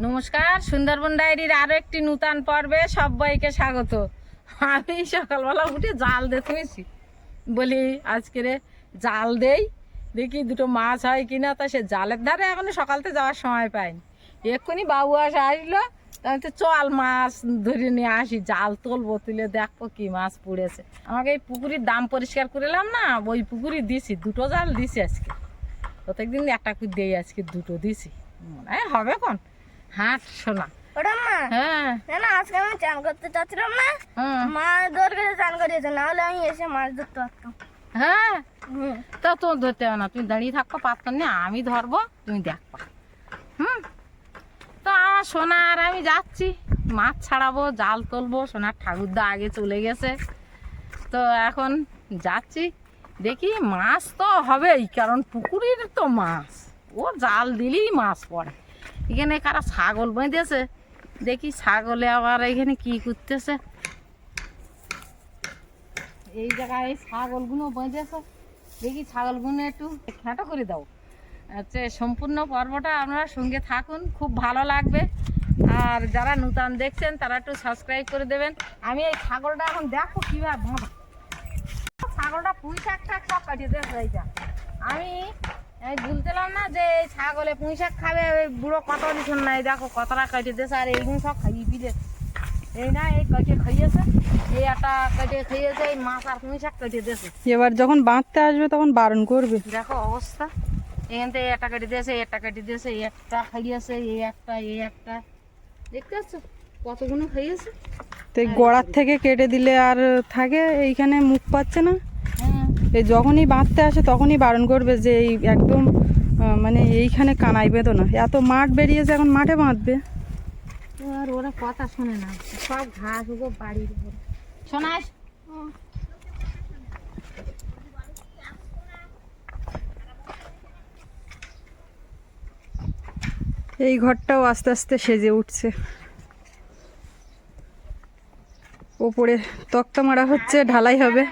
নমস্কার, সুন্দরবন ডায়েরির আরও একটি নূতন পর্বে সবাইকে স্বাগত। আমি সকালবেলা উঠে জাল দিয়ে বলি, আজকে রে জাল দেই, দেখি দুটো মাছ হয় কিনা? তা সে জালের ধারে এখনও সকালতে যাওয়ার সময় পাইনি এক্ষুনি বাবু আসে আসলো, তা আমি তো চল মাছ ধরে নিয়ে আসি, জাল তুলবো, তুলে দেখব কি মাছ পড়েছে। আমাকে এই পুকুরির দাম পরিষ্কার করে এলাম না, ওই পুকুরি দিছি, দুটো জাল দিছি আজকে। প্রত্যেকদিন একটা করে দেই আজকে, দুটো দিছি। মনে হয় হবে কোন হাট শোনা। ওটা মা হ্যাঁ। না আজকে আমি চান করতে চাচ্ছিলাম না। হ্যাঁ। মা দৌড় করে চান করিয়েছে না হলে আমি এসে মাছ ধরতে পারতাম। হ্যাঁ। তা তো ধরতে হবে না তুমি দাঁড়িয়ে থাকো পাত্র নিয়ে আমি ধরবো তুমি দেখবা হুম? তো আমার সোনা আর আমি যাচ্ছি। মাছ ছাড়াবো জাল তুলবো সোনার ঠাকুরদা আগে চলে গেছে। তো এখন যাচ্ছি। দেখি মাছ তো হবেই কারণ পুকুরের তো মাছ। ও জাল দিলেই মাছ পড়ে। এখানে কারা ছাগল বেঁধেছে? দেখি ছাগলে আবার এখানে কি করতেছে। এই জায়গায় এই ছাগলগুলো বেঁধেছে। দেখি ছাগলগুলো একটু খেঁটো করে দাও। আচ্ছা সম্পূর্ণ পর্বটা আপনারা সঙ্গে থাকুন, খুব ভালো লাগবে। আর যারা নূতন দেখছেন, তারা একটু সাবস্ক্রাইব করে দেবেন। আমি এই ছাগলটা এখন দেখো কীভাবে ছাগলটা পুঁই শাক টাক সব কাটিয়ে দেবে আমি এই ভুলতেলাম না যে ছাগলে পুঁই শাক খাবে ওই বুড়ো কত দিচ্ছেন না এই দেখো কতটা কাটিয়ে দিয়েছে আর এইগুলো সব খাইয়ে দিলে। এই না এই কাটিয়ে খাইয়েছে এই একটা কাটিয়ে খাইয়েছে এই মাছ আর পুঁই শাক কাটিয়ে দিয়েছে। এবার যখন বাঁধতে আসবে তখন বারণ করবে। দেখো অবস্থা এখান থেকে একটা কেটে দিয়েছে একটা কেটে দিয়েছে একটা খাইয়েছে এই একটা এই একটা। দেখতে পাচ্ছ কতগুলো খাইয়েছে? তো গোড়ার থেকে কেটে দিলে আর থাকে এইখানে মুখ পাচ্ছে না। এই যখনই বাঁধতে আসে তখনই বারণ করবে যে এই একদম মানে এইখানে কানাই বেঁধো না। এত মাঠ বেরিয়েছে এখন মাঠে বাঁধবে। আর ওরা কথা শোনে না। সব ঘাস বাড়ির উপর। শোনাস এই ঘরটাও আস্তে আস্তে সেজে উঠছে। ওপরে তক্তা মারা হচ্ছে ঢালাই হবে।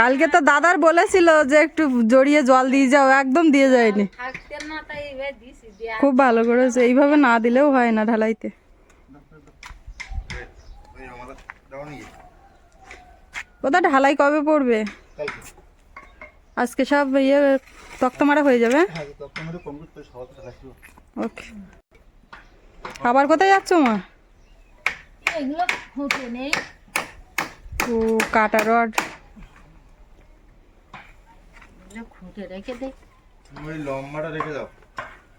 কালকে তো দাদার বলেছিল যে একটু জড়িয়ে জল দিয়ে যাও একদম দিয়ে যায়নি। খুব ভালো করেছে এইভাবে না দিলেও হয় না ঢালাইতে। ওটা ঢালাই কবে পড়বে? আজকে সব ইয়ে তক্তা মারা হয়ে যাবে? ওকে। আবার কোথায় যাচ্ছ মা? এগুলো নেই। ও কাটা রড। খুঁটে রেখে দে। ওই লম্বাটা রেখে দাও।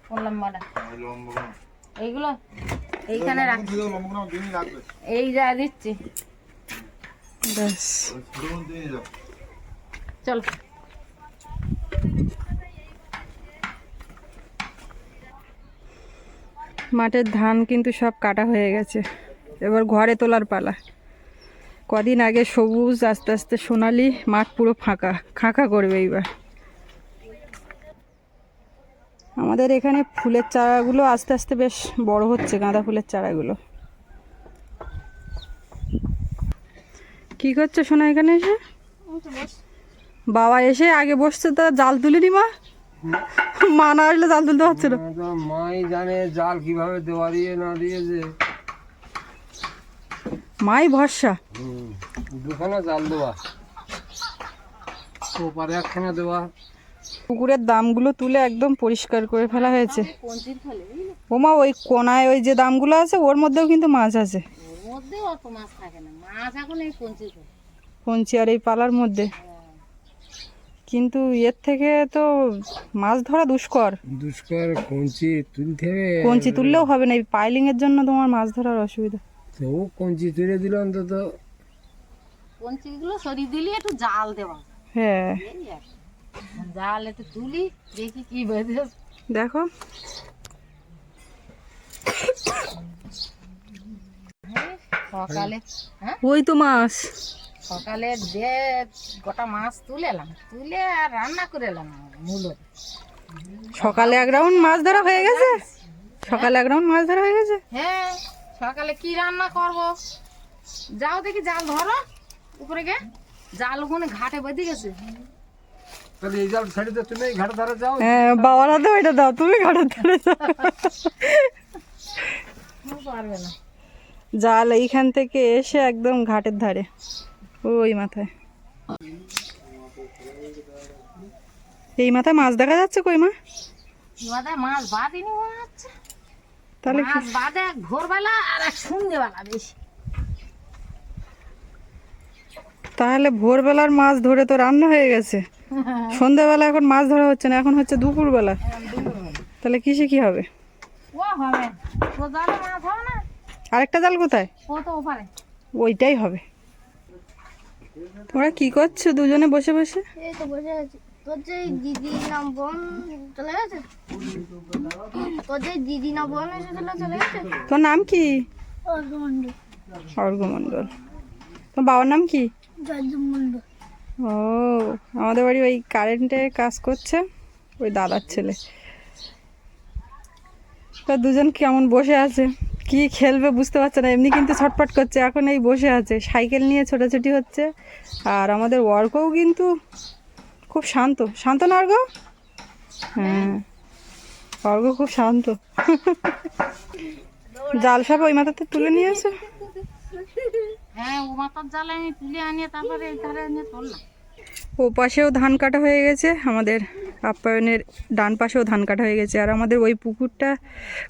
বললাম মাডা ওই লম্বা এইগুলো? এইখানে রাখ। কোনো এই যা দিচ্ছি। ব্যাস। কোন চল। মাঠের ধান কিন্তু সব কাটা হয়ে গেছে। এবার ঘরে তোলার পালা। কদিন আগে সবুজ, আস্তে আস্তে সোনালি, মাঠ পুরো ফাঁকা, খাঁকা করবে এইবার। আমাদের এখানে ফুলের চারাগুলো আস্তে আস্তে বেশ বড় হচ্ছে, গাঁদা ফুলের চারাগুলো। কি করছ সোনা এখানে এসে? বাবা এসে আগে বসছে তো, জাল তুলিনি মা? মা না আসলে জাল তুলতে পারছে না। মাই জানে জাল কীভাবে দেওয়া দিয়ে না দিয়েছে মাই ভরসা। দুখানা জাল দেওয়া। ওপারে একখানা দেওয়া। পুকুরের দামগুলো তুলে একদম পরিষ্কার করে ফেলা হয়েছে। ওমা ওই কোনায় ওই যে দামগুলো আছে ওর মধ্যেও কিন্তু মাছ আছে। ওর মধ্যে অত মাছ থাকে না। মাছ এখন এই পঞ্চির ফেলে। পঞ্চি আর এই পালার মধ্যে। কিন্তু এর থেকে তো মাছ ধরা দুষ্কর। দুষ্কর কঞ্চি তুলতে হবে। কঞ্চি তুললেও হবে না এই পাইলিং এর জন্য তোমার মাছ ধরার অসুবিধা। তবু কঞ্চি তুলে দিল অন্তত পঞ্চিগুলো সরিয়ে দিলি একটু জাল দেওয়া হ্যাঁ। জাল একটু তুলি দেখি কি বেঁধে দেখো। সকালে হ্যাঁ? ওই তো মাছ। সকালে দিয়ে গোটা মাছ তুলে এলাম তুলে আর রান্না করে এলাম মূলো। সকালে এক রাউন্ড মাছ ধরা হয়ে গেছে? সকালে এক রাউন্ড মাছ ধরা হয়ে গেছে? হ্যাঁ। সকালে কি রান্না করব? যাও দেখি জাল ধরো উপরে গে জাল ওখানে ঘাটে বেঁধে গেছে। তাহলে এই জাল ছেড়ে দিয়ে তুমি ঘাটে ধারে যাও। হ্যাঁ বাবার হাতে ওইটা দাও তুমি ঘাটের ধারে যাও। পারবে না। জাল এইখান থেকে এসে একদম ঘাটের ধারে ওই মাথায়। এই মাথায় মাছ দেখা যাচ্ছে কই মা? মাথায় মাছ বাঁধিনি মনে হচ্ছে। তাহলে মাছ এক ভোরবেলা আর এক সন্ধ্যেবেলা বেশি। তাহলে ভোরবেলার মাছ ধরে তো রান্না হয়ে গেছে। সন্ধ্যাবেলা এখন মাছ ধরা হচ্ছে না এখন হচ্ছে দুপুরবেলা। তাহলে কিসে কি হবে? ও হবে। ও জালে মাছ হবে না? আরেকটা জাল কোথায়? ও তো ওপারে। ওইটাই হবে। তোমরা কি করছ দুজনে বসে বসে? এই তো বসে আছি। তোর যে দিদি না বোন চলে গেছে? তোর যে দিদি না বোন এসেছিল চলে গেছে? তোর নাম কি? অর্ঘমণ্ডল তোমার বাবার নাম কি? ও আমাদের বাড়ি ওই কারেন্টের কাজ করছে ওই দাদার ছেলে। তা দুজন কেমন বসে আছে? কি খেলবে বুঝতে পারছে না এমনি কিন্তু ছটপট করছে এখন এই বসে আছে। সাইকেল নিয়ে ছোটাছুটি হচ্ছে আর আমাদের ওয়ার্কও কিন্তু খুব শান্ত। শান্ত না অর্ঘ হ্যাঁ। অর্ঘ খুব শান্ত। জাল সাপ ওই মাথাতে তুলে নিয়ে আসো হ্যাঁ ও মাথার জালে আমি তুলে আনিয়ে তারপরে এই ধারে এনে তুললাম। ও পাশেও ধান কাটা হয়ে গেছে। আমাদের আপ্যায়নের ডান পাশেও ধান কাটা হয়ে গেছে। আর আমাদের ওই পুকুরটা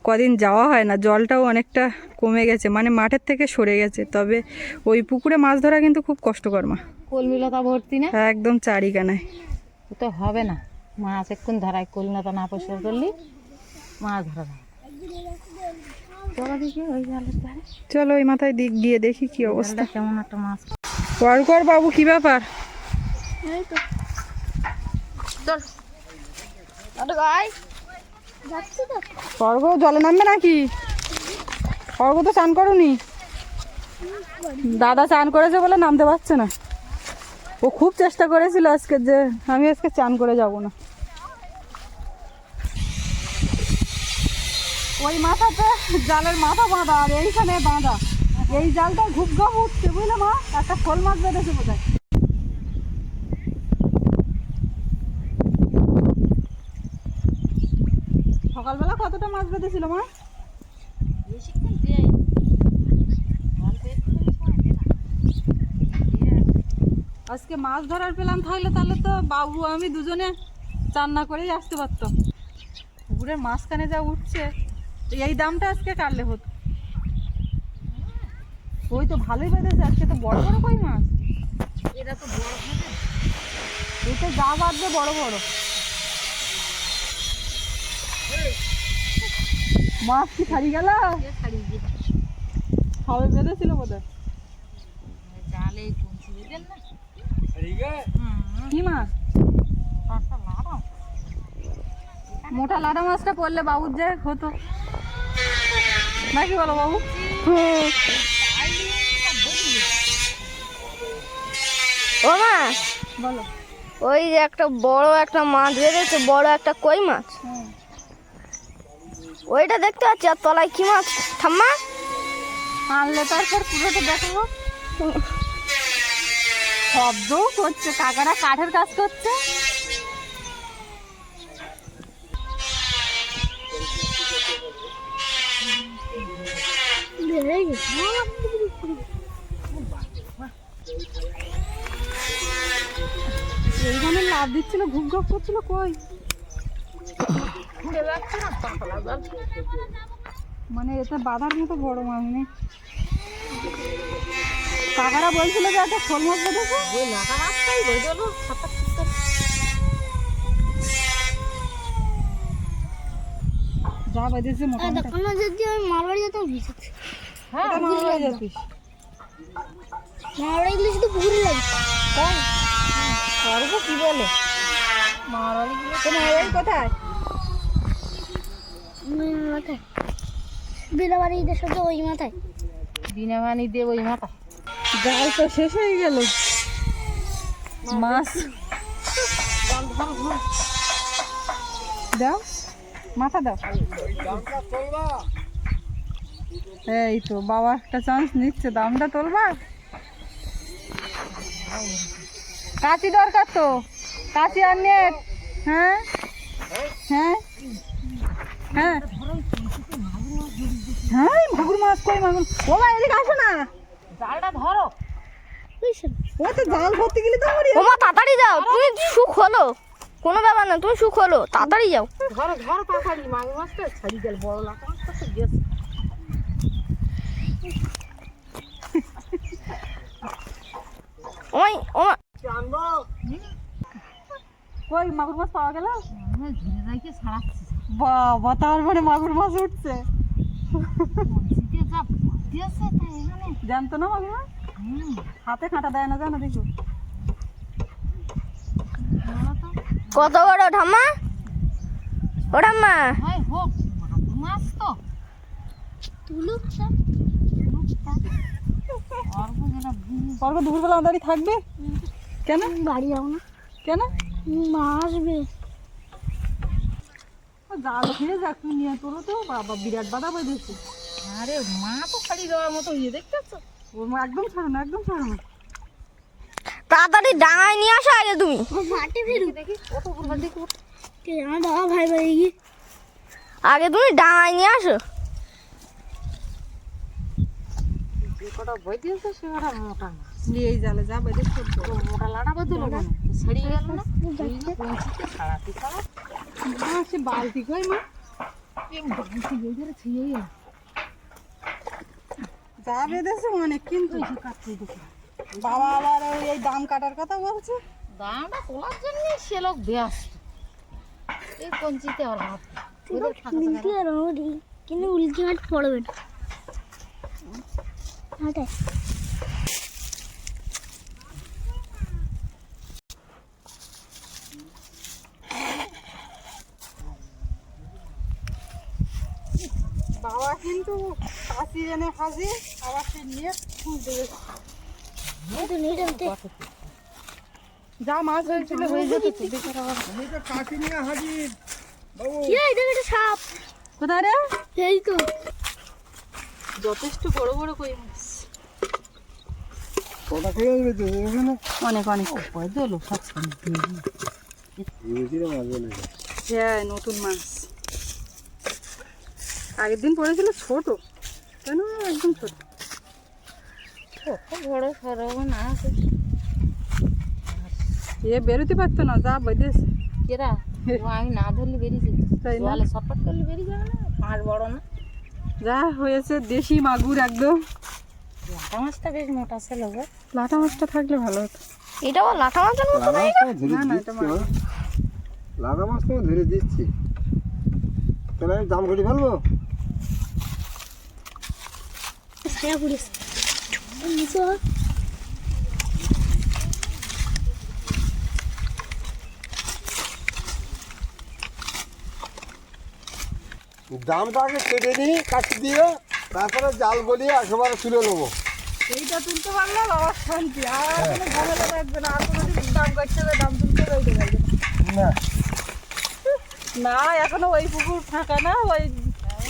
কদিন যাওয়া হয় না। জলটাও অনেকটা কমে গেছে। মানে মাঠের থেকে সরে গেছে। তবে ওই পুকুরে মাছ ধরা কিন্তু খুব কষ্টকর মা। কলমিলতা ভর্তি না? একদম চারিকানায়। তো হবে না। মাছ এক্ষুন ধরায় কলমিলতা না পরিষ্কার করলি মাছ ধরা যাবে চলো ওই মাথায় দিক দিয়ে দেখি কি অবস্থা। কেমন একটা মাছ। পরকর বাবু কি ব্যাপার? অর্ঘ জলে নামবে নাকি? অর্ঘ তো চান করুনি। দাদা চান করেছে বলে নামতে পারছে না। ও খুব চেষ্টা করেছিল আজকে যে আমি আজকে চান করে যাব না। ওই মাথাতে জালের মাথা বাঁধা আর এইখানে বাঁধা। এই জালটা ঘুপ ঘাপ উঠছে বুঝলে মা? একটা শোল মাছ বেঁধেছে বোধহয়। সকালবেলা কতটা মাছ বেঁধেছিল মা দেয় অল্প একটুখানি সময় দে না। দিয়ে আজকে মাছ ধরার পেলাম থাকলে তাহলে তো বাবু আমি দুজনে চান্না করেই আসতে পারতাম। পুকুরের মাঝখানে যা উঠছে এই দামটা আজকে কাটলে হতো ওই তো ভালোই বেঁধেছে আজকে তো বড় বড় কই মাছ? এটা তো বড় এতে যা বাঁধবে বড় বড়। মাছ কি ছাড়িয়ে গেল সবে বেঁধেছিল বোধ না কি মাছ মোটা লাড়া মাছটা পড়লে বাবুর যে হতো। নাকি বলো বাবু? ও মা বলো। ওই যে একটা বড় একটা মাছ বেঁধেছে বড় একটা কই মাছ? ওইটা দেখতে পাচ্ছি আর তলায় কি মাছ? ঠাম্মা? আনলে তারপর পুরোটা দেখাবো। শব্দও করছে কাকারা কাঠের কাজ করছে। এইখানে লাভ দিচ্ছিল, ঘুম ঘুম করছিল, কই? মানে এতে বাঁধার মতো বড় মাছ কাকারা বলছিল যে একটা শোল মাছ বেঁধেছে ওই মাছটাই শিখতে যা বেঁধেছে মোটামুটি। যদি আমি মারবাড়ি যেতাম ভিজেছি হ্যাঁ এটা মাছ যেতিস। মারবাড়ি গেলে শুধু পুকুরে লাগে করব কি বলে? গুলো তোমার এই কোথায়? মাথায়। ঈদের সাথে ওই মাথায়। বিনা দিয়ে ওই মাথা জাল তো শেষ হয়ে গেল। মাছ। দাও। মাথা দাও। এই তো, বাবা একটা চান্স নিচ্ছে, দামটা তোলবা? কাঁচি দরকার তো। কাশি আর নেট হ্যাঁ? হ্যাঁ? হ্যাঁ? হ্যাঁ মাগুর মাছ কই মাগুর? ও এদিকে আসো না। জালটা ধরো। ও তো জাল ধরতে গেলে তো মরি ওমা তাড়াতাড়ি যাও। তুমি সুখ হলো। কোনো ব্যাপার না তুমি সুখ হলো। তাড়াতাড়ি যাও। ধরো ধরো তাড়াতাড়ি মাগুর মাছটা ছাড়ি গেল বড় লাটা মাছটা তো গেছে। ওই ওমা কই মাগুর মাছ পাওয়া গেল? আমরা ধরে ছাড়াচ্ছি। বাবা তার মানে মাগুর মাছ উঠছে শীতে যা দিয়েছে তাই এখানে জানতো না মাগুর হাতে কাঁটা দেয় না জানো দেখো। কত বড় ঠাম্মা? ও ঠাম্মা। মাছ তো। পর্ব দুপুরবেলা দাঁড়িয়ে থাকবে? কেন? বাড়ি যাও না কেন? মা আসবে জাল খেয়ে যাক নিয়ে তোরও তো বাবা বিরাট বাধা বেঁধেছে আরে মা তো খালি দেওয়ার মতো ইয়ে দেখতেছো? ও মা একদম ছাড়ো না একদম ছাড়ো না তাড়াতাড়ি ডাঙায় নিয়ে আসো আগে তুমি। মাটি ফিরু দেখি কত বড় দেখি আমার ভাই ভাই আগে তুমি ডাঙায় নিয়ে আসো। কটা বই দিয়েছে সে কটা মোটা না। নিয়ে জালে যা বেঁধে মোটা লাটা বদলো না ছাড়িয়ে গেল না? তুই না পৌঁছিতে ছাড়াতে ছাড়া সে বালতি কই মা বালতি ছিঁড়ে যা বেঁধেছে অনেক কিন্তু বাবা আবার ওই এই দাম কাটার কথা বলছে। দামটা তোলার জন্য সে লোক ব্যস্ত। এই কঞ্চিতে আর ভাব কিন্তু উল্কি পড়বে না হাটে বাবা কিন্তু কাশি এনে হাজি আবার সে নিয়ে খুঁজতে গেছে যা মাছ হয়েছিল হয়ে যেত তো বেচারা আবার। সাপ? কোথায় রে এই তো যথেষ্ট বড় বড় কই মাছ। অনেক অনেক। হ্যাঁ নতুন মাছ। আগের দিন পড়েছিল ছোট। কেন একদম ছোট? বড় সরব না আছে? এ বেরোতে পারতো না যা বেঁধেছে। কেরা? আমি না ধরলে বেরিয়ে যেত তাই না? জলে শটপট করলে বেরিয়ে যাবে না? পাঁচ বড় না। যা হয়েছে দেশি মাগুর একদম। লাটা মাছটা বেশ মোটা ছিল গো। লাটা মাছটা থাকলে ভালো হতো। এটা আবার লাঠা মাছের মতো মাছ না, না, এটা দিচ্ছি? হ্যাঁ। মাছ তো ধরে দিচ্ছি। তাহলে আমি দাম ঘটি ফেলব? ছায়া পড়েছে দামটা আগে কেটে নিই কাটি দিয়ে তারপরে জাল গলিয়ে একেবারে তুলে নেব। এইটা তুলতে পারলে বাবার শান্তি। আর কোনো ঝামেলা থাকবে না আর কোনো দাম কাটতে হবে দাম তুলতে হবে ওইটা লাগবে না। না এখনও ওই পুকুর ফাঁকা না ওই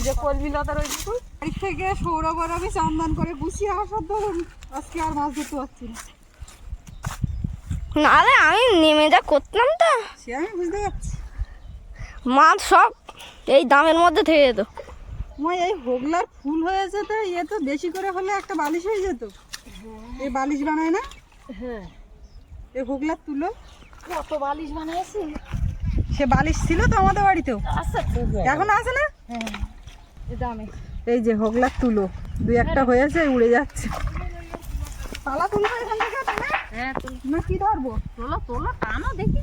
যে কলমি লতার ওই পুকুর? বাড়ি থেকে সৌরভ আর আমি চান্দান করে গুছিয়ে আসার ধরুন আজকে আর মাছ ধরতে পারছি না। নালে আমি নেমে যা করতাম তো। সে আমি বুঝতে পারছি। মাছ সব এই দামের মধ্যে থেকে যেত। মই এই হোগলার ফুল হয়েছে তো এ তো বেশি করে হলে একটা বালিশ হয়ে যেত। এই বালিশ বানায় না? হ্যাঁ। এই হোগলার তুলো। কত বালিশ বানিয়েছি? সে বালিশ ছিল তো আমাদের বাড়িতেও। আচ্ছা এখন আছে না? হ্যাঁ এই দামে। এই যে হোগলার তুলো দুই একটা হয়েছে উড়ে যাচ্ছে। পালা থেকে হ্যাঁ তুই কি ধরবো? তোলো তোলো টানো দেখি।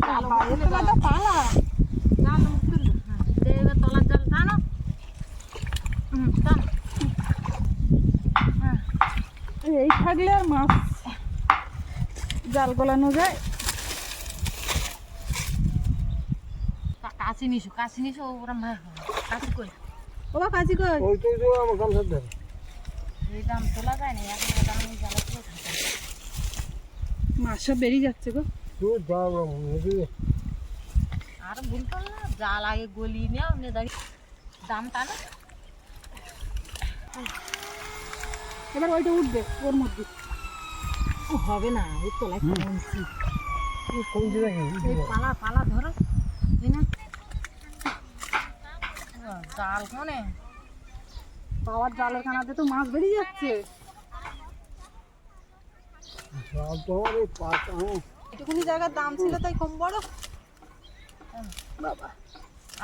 পালা হ্যাঁ দেবে তলার জাল টানো। হুম টানো। এই থাকলে আর মাছ জাল গলানো যায় কা- কাছি নিশো কাছি নিশো ওরম ভাই কাছি কই? ও বা কাজি কই? ওই তো ওই তো আমার গামছার ধারে এই দাম তোলা যায় না এখন দাম আমি জালে করে থাকে। মাছ সব বেরিয়ে যাচ্ছে গো। তুই দাম বুঝলি আর বলতাম না জাল আগে গলিয়ে নেও নে দাঁড়িয়ে। দাম টানো এবার ওইটা উঠবে ওর মধ্যে। হবে না ওই তলায় এই পালা পালা ধরো। এই না। জাল কোনে বাবার জালের খানাতে তো মাছ বেরিয়ে যাচ্ছে। এটুকুনি জায়গার দাম ছিল তাই কম বড়।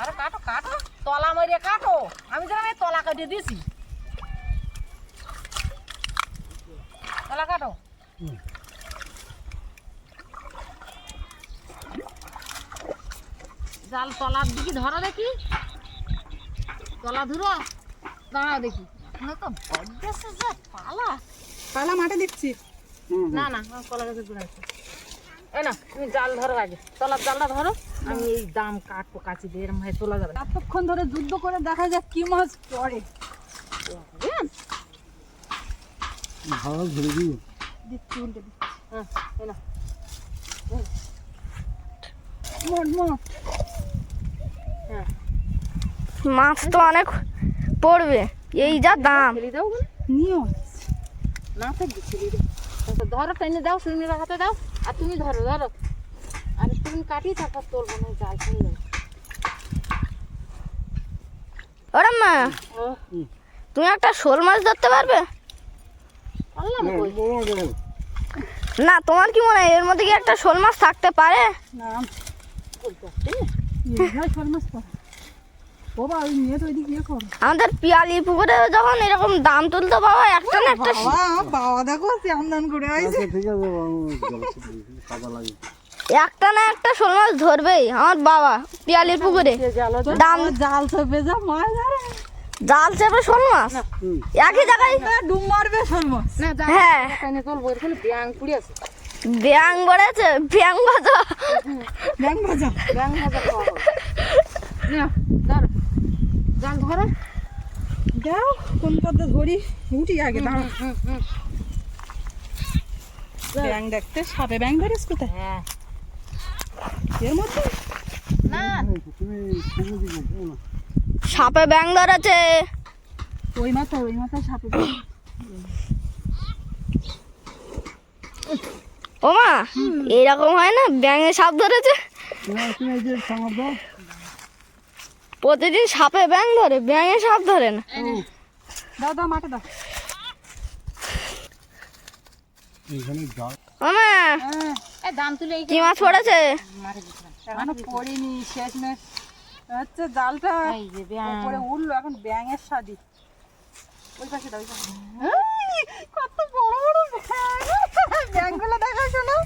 আরে কাটো কাটো। তলা মারিয়ে কাটো। আমি যেন তলা কাটিয়ে দিয়েছি তলা কাটো। জাল তলার দিকে ধরো দেখি। তলা ধরো। দাঁড়াও দেখি। না তো বড্ডেছে যে পালা। পালা মাঠে দেখছি। না না আমার কলা গাছের গোড়ায় আছে। এই না তুমি জাল ধরো আগে। তলার জালটা ধরো। আমি এই দাম কাটবো কাচি দিয়ে এরম ভাবে তোলা যাবে এতক্ষণ ধরে যুদ্ধ করে দেখা যাক কি মাছ পড়ে। ভালো ধরে দিই দিচ্ছি উল্টে দিচ্ছি। হ্যাঁ এই নাও। মোট মোট হ্যাঁ। মাছ তো অনেক পড়বে। এই যা দাম। নিও। না থাকবে আচ্ছা, ধরো টেনে দাও দাও। আর তুমি ধরো ধরো। আর তুমি কাটি তারপর তোলবো না জাল ফেলে দাও ওরে মা ও। তুমি একটা শোল মাছ ধরতে পারবে? না তোমার কি মনে হয় এর মধ্যে কি একটা শোল মাছ থাকতে পারে? না শোল মাছ বাবা ওই নিয়ে তো ওইদিকে ইয়ে করো। আমাদের পিয়ালি পুকুরে যখন এরকম দাম তুলতো বাবা একটা না একটা বাবা বাবা দেখো করে আইছে। ঠিক আছে লাগে। একটা না একটা শোল মাছ ধরবেই আমার বাবা পিয়ালির পুকুরে। দাম জাল চেপে যা মাছ ধরে। জাল চেপে শোল মাছ? একই জায়গায় ডুব মারবে শোল মাছ। হ্যাঁ। ব্যাং পুড়ে আছে। ব্যাং বড়েছে ব্যাং ভাজা। ব্যাং ভাজা। ব্যাং ভাজা খাওয়া হবে নাও, ধরো জাল ধরো। দাও কোন পথে ধরি? উঠি আগে দাঁড়া ব্যাং দেখতে সাপে ব্যাং ধরিস কোথায়? হ্যাঁ। এর মধ্যে? না। সাপে ব্যাং ধরেছে। ওই মাথা ওই মাথায় সাপে। ও মা এইরকম হয় না? ব্যাঙে সাপ ধরেছে? তুমি তুমি এই যে প্রতিদিন সাপে ব্যাং ধরে ব্যাঙে সাপ ধরে না। দাও দাও মাঠে দাও। হ্যাঁ এ দাম তুলে এই কি মাছ পড়েছে? এখনও পড়িনি শেষমেশ হচ্ছে জালটা উপরে উঠল এখন ব্যাঙের স্বাদি ওই পাশে দাও ওই পাশে এই, কত বড় বড় ব্যাঙ। ব্যাঙগুলো দেখা শোনো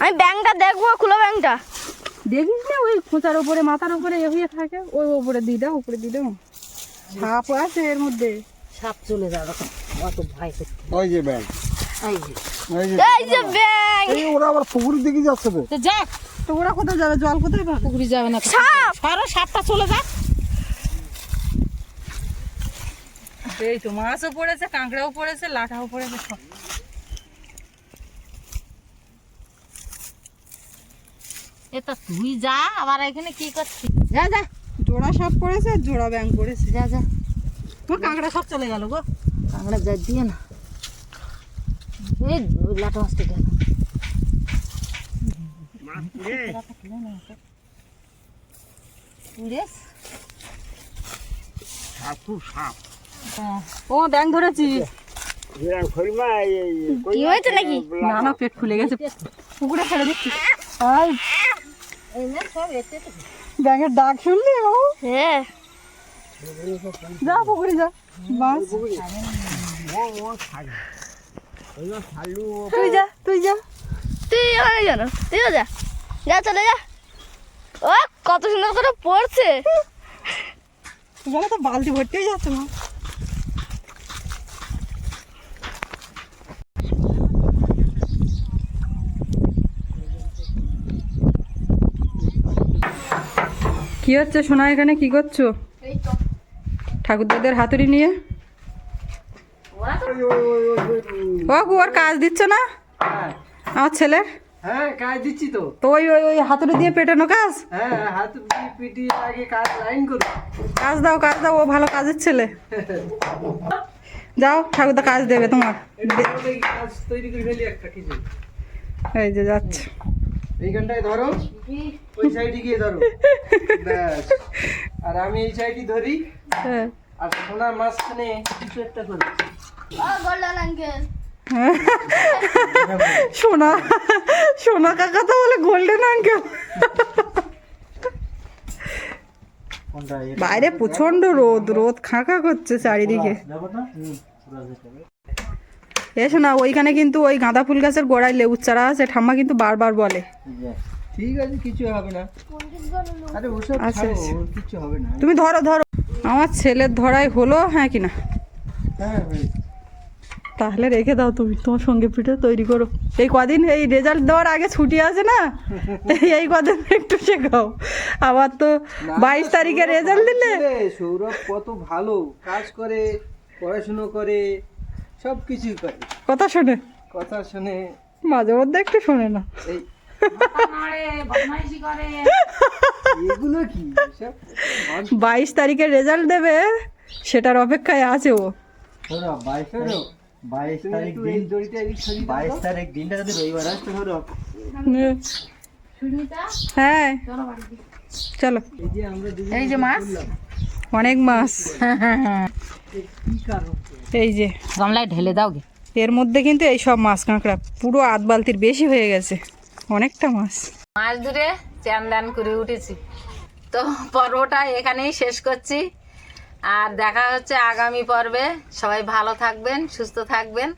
আমি ব্যাংটা দেখব কুলো ব্যাংটা দেখিস না ওই খোঁচার উপরে মাথার উপরে এ হয়ে থাকে ওই উপরে দিয়ে দাও উপরে দিয়ে দাও সাপ আছে এর মধ্যে সাপ চলে যাবে অত ভয় করতে ওই যে এই যে এই যে ব্যাং এই ওরা আবার পুকুরের দিকে যাচ্ছে তো। তো যাক তো ওরা কোথায় যাবে? জল কোথায় পাবে? পুকুরি যাবে না সাপ! সারো সাপটা চলে যাক। এই তো মাছও পড়েছে কাঁকড়াও পড়েছে লাটাও পড়েছে সব। এ তো তুই যা আবার এখানে কি করছিস? যা যা। জোড়া সাপ পড়েছে জোড়া ব্যাং পড়েছে। যা যা। ও কাঁকড়া সব চলে গেল গো। কাঁকড়া যা দিয়ে না। এই লাটো মাছটা কেন ও ব্যাং ধরেছি কি হয়েছে নাকি? না না পেট ফুলে গেছে। পুকুরে ছেড়ে দিচ্ছি। ব্যাঙের ডাক শুনলি ও হ্যাঁ। যা পুকুরে যা বাস তুই যা তুই যা তুই ওখানে জানো তুইও যা যা চলে যা ও কত সুন্দর করে পড়ছে বলো তো বালতি ভর্তি হয়ে যাচ্ছে মা কি হচ্ছে সোনা এখানে কি করছ? ঠাকুরদাদের হাতুড়ি নিয়ে? ও ওর কাজ দিচ্ছ না? আমার ছেলের? হ্যাঁ কাজ দিচ্ছি তো। তো ওই ওই ওই হাতুড়ি দিয়ে পেটানো কাজ? হ্যাঁ হাত পিটি আগে কাজ লাইন করো কাজ দাও কাজ দাও ও ভালো কাজের ছেলে। যাও ঠাকুরদা কাজ দেবে তোমার। তৈরি করে ফেলি একটা কিছু এই যে যাচ্ছে। এইখানটায় ধরো ওই সাইডে গিয়ে ধরো। আর আমি এই সাইডে ধরি। হ্যাঁ। আর সোনার মাঝখানে কিছু একটা করি ও গোল্ডেন আঙ্কেল সোনা সোনা কাকা তো বলে গোল্ডেন আঙ্কেল বাইরে প্রচণ্ড রোদ রোদ খাঁকা করছে চারিদিকে। এসো না ওইখানে কিন্তু ওই গাঁদা ফুল গাছের গোড়ায় লেবুর চারা আছে ঠাম্মা কিন্তু বারবার বলে। ঠিক আছে কিছু হবে না। আরে ওসব আচ্ছা, ছাড়ো, আচ্ছা। কিছু হবে না। তুমি ধরো ধরো। আমার ছেলের ধরাই হলো হ্যাঁ কি না? হ্যাঁ তাহলে রেখে দাও তুমি তোমার সঙ্গে পিঠে তৈরি করো। এই কদিন এই রেজাল্ট দেওয়ার আগে ছুটি আছে না? এই- এই কদিন একটু শেখাও। আবার তো বাইশ তারিখে রেজাল্ট দিলে? সৌরভ কত ভালো। কাজ করে পড়াশুনো করে সব কিছুই করে। কথা শোনে। কথা শুনে। মাঝে মধ্যে একটু শোনে না। এই করে। এগুলো কি? বাইশ তারিখে রেজাল্ট দেবে সেটার অপেক্ষায় আছে ও। বাইশ বাইশ তারিখ দিন বাইশ তারিখ দিনটা যদি রবিবার আসতে ধরো। হ্যাঁ। চলো এই যে মাছ? অনেক মাছ। এই যে। গামলায় ঢেলে দাও এর মধ্যে কিন্তু এই সব মাছ কাঁকড়া পুরো আধ বালতির বেশি হয়ে গেছে। অনেকটা মাছ। মাছ ধরে চান দান করে উঠেছি। তো পর্বটা এখানেই শেষ করছি। আর দেখা হচ্ছে আগামী পর্বে। সবাই ভালো থাকবেন, সুস্থ থাকবেন।